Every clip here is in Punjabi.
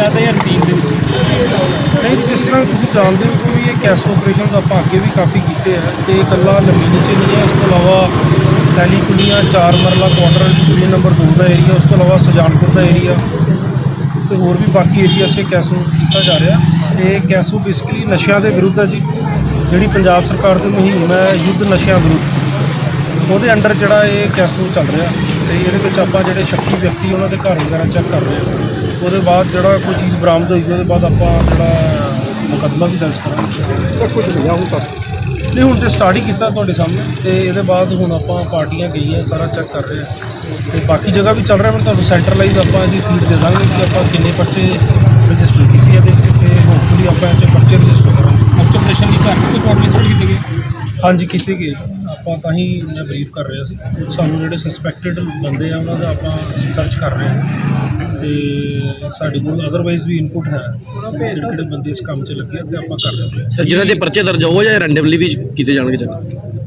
ਫਾਇਦਾ ਹੈ ਰੂਟੀਨ ਦੇ ਵਿੱਚ। ਨਹੀਂ, ਜਿਸ ਤਰ੍ਹਾਂ ਤੁਸੀਂ ਜਾਣਦੇ ਹੋ ਕਿ ਇਹ ਕੈਸ਼ ਆਪਰੇਸ਼ਨਸ ਆਪਾਂ ਅੱਗੇ ਵੀ ਕਾਫੀ ਕੀਤੇ ਆ ਤੇ ਇਕੱਲਾ ਲਮੀਨ 'ਚ ਨਹੀਂ ਹੈ, ਇਸ ਤੋਂ ਇਲਾਵਾ ਸੈਲੀ ਕੁਲੀਆਂ ਚਾਰ ਮਰਲਾ ਕੁਆਟਰ ਯੂਨੀਅਨ ਨੰਬਰ 2 ਦਾ ਏਰੀਆ ਉਸ ਤੋਂ ਇਲਾਵਾ ਸੁਜਾਨਪੁਰ ਦਾ ਏਰੀਆ ਤੇ ਹੋਰ ਵੀ ਬਾਕੀ ਏਰੀਆ 'ਚ ਕੈਸੋ ਕੀਤਾ ਜਾ ਰਿਹਾ। ਤੇ ਕੈਸੋ ਬੇਸਿਕਲੀ ਨਸ਼ਿਆਂ ਦੇ ਵਿਰੁੱਧ ਹੈ ਜੀ। ਜਿਹੜੀ ਪੰਜਾਬ ਸਰਕਾਰ ਦੀ ਮੁਹਿੰਮ ਹੈ, ਯੁੱਧ ਨਸ਼ਿਆਂ ਵਿਰੁੱਧ। ਉਹਦੇ ਅੰਡਰ ਜਿਹੜਾ ਇਹ ਕੈਸੋ ਚੱਲ ਰਿਹਾ। ਤੇ ਇਹਦੇ ਵਿੱਚ ਆਪਾਂ ਜਿਹੜੇ ਸ਼ੱਕੀ ਵਿਅਕਤੀ ਉਹਨਾਂ ਦੇ ਘਰ ਵਗੈਰਾ ਚੈੱਕ ਕਰ ਰਹੇ ਹਾਂ। ਉਹਦੇ ਬਾਅਦ ਜਿਹੜਾ ਕੋਈ ਚੀਜ਼ ਬਰਾਮਦ ਹੋਈ ਉਹਦੇ ਬਾਅਦ ਆਪਾਂ ਜਿਹੜਾ ਮੁਕੱਦਮਾ ਵੀ ਦਰਜ ਕਰਾਂਗੇ। ਸਭ ਕੁਝ ਮਿਲਿਆ ਹੁਣ ਤੱਕ ਨਹੀਂ ਹੁਣ ਤੇ ਸਟਾਰਟ ਹੀ ਕੀਤਾ ਤੁਹਾਡੇ ਸਾਹਮਣੇ ਤੇ ਇਹਦੇ ਬਾਅਦ ਹੁਣ ਆਪਾਂ ਪਾਰਟੀਆਂ ਗਈਆਂ ਸਾਰਾ ਚੈੱਕ ਕਰ ਰਹੇ ਹਾਂ। ਤੇ ਬਾਕੀ ਜਗ੍ਹਾ ਵੀ ਚੱਲ ਰਿਹਾ ਮੈਂ ਤੁਹਾਨੂੰ ਸੈਂਟਰਲਾਈਜ਼ ਆਪਾਂ ਇਹਦੀ ਫੀਡ ਦੇ ਦਾਂਗੇ ਕਿ ਆਪਾਂ ਕਿੰਨੇ ਪਰਚੇ ਰਜਿਸਟਰ ਕੀਤੇ ਵਿੱਚ ਤੇ ਹੋਪਫੁਲੀ ਆਪਾਂ ਇਹ ਪਰਚੇ ਰਜਿਸਟਰ ਕਰਾਂਗੇ ਅਫਸਰ ਪ੍ਰਸ਼ਨ ਦੀ ਘਰ ਤੋਂ ਤੁਹਾਡੇ ਸੋਚ ਕੀਤੇ ਗਏ ਹਾਂਜੀ ਕੀਤੇ ਗਏ ਆਪਾਂ ਤਾਂ ਹੀ ਮੈਂ ਬਰੀਫ ਕਰ ਰਿਹਾ ਸੀ ਸਾਨੂੰ ਜਿਹੜੇ ਸਸਪੈਕਟਡ ਬੰਦੇ ਆ ਉਹਨਾਂ ਦਾ ਆਪਾਂ ਸਰਚ ਕਰ ਰਹੇ ਹਾਂ। ਤੇ ਸਾਡੇ ਕੋਲ ਅਦਰਵਾਈਜ਼ ਵੀ ਇਨਪੁਟ ਹੈ। ਕਿਹੜੇ ਕਿਹੜੇ ਬੰਦੇ ਇਸ ਕੰਮ 'ਚ ਲੱਗੇ ਆ ਤੇ ਆਪਾਂ ਕਰ ਰਹੇ ਹਾਂ। ਸਰ ਜਿਨ੍ਹਾਂ ਦੇ ਪਰਚੇ ਦਰਜ ਹੋ ਜਾਂ ਰੈਂਡਮਲੀ ਵੀ ਕੀਤੇ ਜਾਣਗੇ ਜਦ?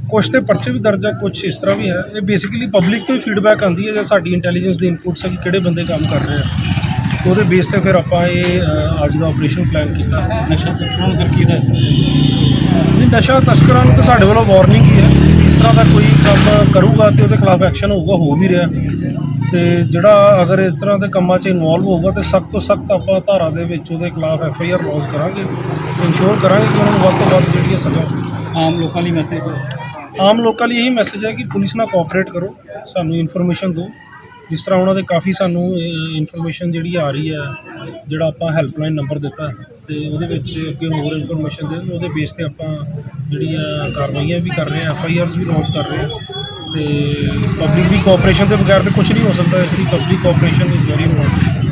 ਕੁਛ ਤੇ ਪਰਚੇ ਵੀ ਦਰਜ ਆ ਕੁਛ ਇਸ ਤਰ੍ਹਾਂ ਵੀ ਹੈ। ਇਹ ਬੇਸਿਕਲੀ ਪਬਲਿਕ ਤੋਂ ਹੀ ਫੀਡਬੈਕ ਆਉਂਦੀ ਹੈ ਜਾਂ ਸਾਡੀ ਇੰਟੈਲੀਜੈਂਸ ਦੇ ਇਨਪੁਟਸ ਆ ਕਿ ਕਿਹੜੇ ਬੰਦੇ ਕੰਮ ਕਰ ਰਹੇ ਆ। ਉਹਦੇ ਬੇਸ ਤੇ ਫਿਰ ਆਪਾਂ ਇਹ ਅੱਜ ਦਾ ਆਪਰੇਸ਼ਨ ਪਲਾਨ ਕੀਤਾ। ਨਸ਼ਾ ਤਰਕੀਦ ਹੈ ਨਹੀਂ ਨਸ਼ਾ ਤਸਕਰਾਂ ਨੂੰ ਤਾਂ ਸਾਡੇ ਵੱਲੋਂ ਵਾਰਨਿੰਗ ਹੀ ਹੈ। ਇਸ ਤਰ੍ਹਾਂ ਦਾ ਕੋਈ ਕੰਮ ਕਰੂਗਾ ਤੇ ਉਹਦੇ ਖਿਲਾਫ ਐਕਸ਼ਨ ਹੋਊਗਾ ਹੋ ਵੀ ਰਿਹਾ। ਤੇ ਜਿਹੜਾ ਅਗਰ ਇਸ ਤਰ੍ਹਾਂ ਦੇ ਕੰਮਾਂ 'ਚ ਇਨਵੋਲਵ ਹੋਊਗਾ ਤੇ ਸਖਤ ਤੋਂ ਸਖਤ ਆਪਾਂ ਧਾਰਾ ਦੇ ਵਿੱਚ ਉਹਦੇ ਖਿਲਾਫ ਐਫ ਆਈ ਆਰ ਲੌਂਚ ਕਰਾਂਗੇ। ਇਨਸ਼ੋਰ ਕਰਾਂਗੇ ਕਿ ਉਹਨਾਂ ਨੂੰ ਵੱਧ ਤੋਂ ਵੱਧ ਜਿਹੜੀ ਸਜ਼ਾ ਆਮ ਲੋਕਾਂ ਲਈ ਮੈਸੇਜ ਆਮ ਲੋਕਾਂ ਲਈ ਇਹੀ ਮੈਸੇਜ ਹੈ ਕਿ ਪੁਲਿਸ ਨਾਲ ਕੋਆਪਰੇਟ ਕਰੋ। ਸਾਨੂੰ ਇਨਫੋਰਮੇਸ਼ਨ ਦਿਓ। ਜਿਸ ਤਰ੍ਹਾਂ ਉਹਨਾਂ ਦੇ ਕਾਫੀ ਸਾਨੂੰ ਇਨਫੋਰਮੇਸ਼ਨ ਜਿਹੜੀ ਆ ਰਹੀ ਹੈ ਜਿਹੜਾ ਆਪਾਂ ਹੈਲਪਲਾਈਨ ਨੰਬਰ ਦਿੱਤਾ ਹੈ, ਤੇ ਉਹਦੇ ਵਿੱਚ ਅੱਗੇ ਹੋਰ ਇਨਫੋਰਮੇਸ਼ਨ ਦੇਣ, ਉਹਦੇ ਬੇਸ ਤੇ ਆਪਾਂ ਜਿਹੜੀਆਂ ਕਾਰਵਾਈਆਂ ਵੀ ਕਰ ਰਹੇ ਹਾਂ ਐਫ ਆਈ ਆਰਸ ਵੀ ਲਾਂਚ ਕਰ ਰਹੇ ਹਾਂ ਤੇ ਪਬਲਿਕ ਦੀ ਕੋਆਪਰੇਸ਼ਨ ਦੇ ਬਗੈਰ ਤਾਂ ਕੁਝ ਨਹੀਂ ਹੋ ਸਕਦਾ, ਇਸ ਲਈ public cooperation is very important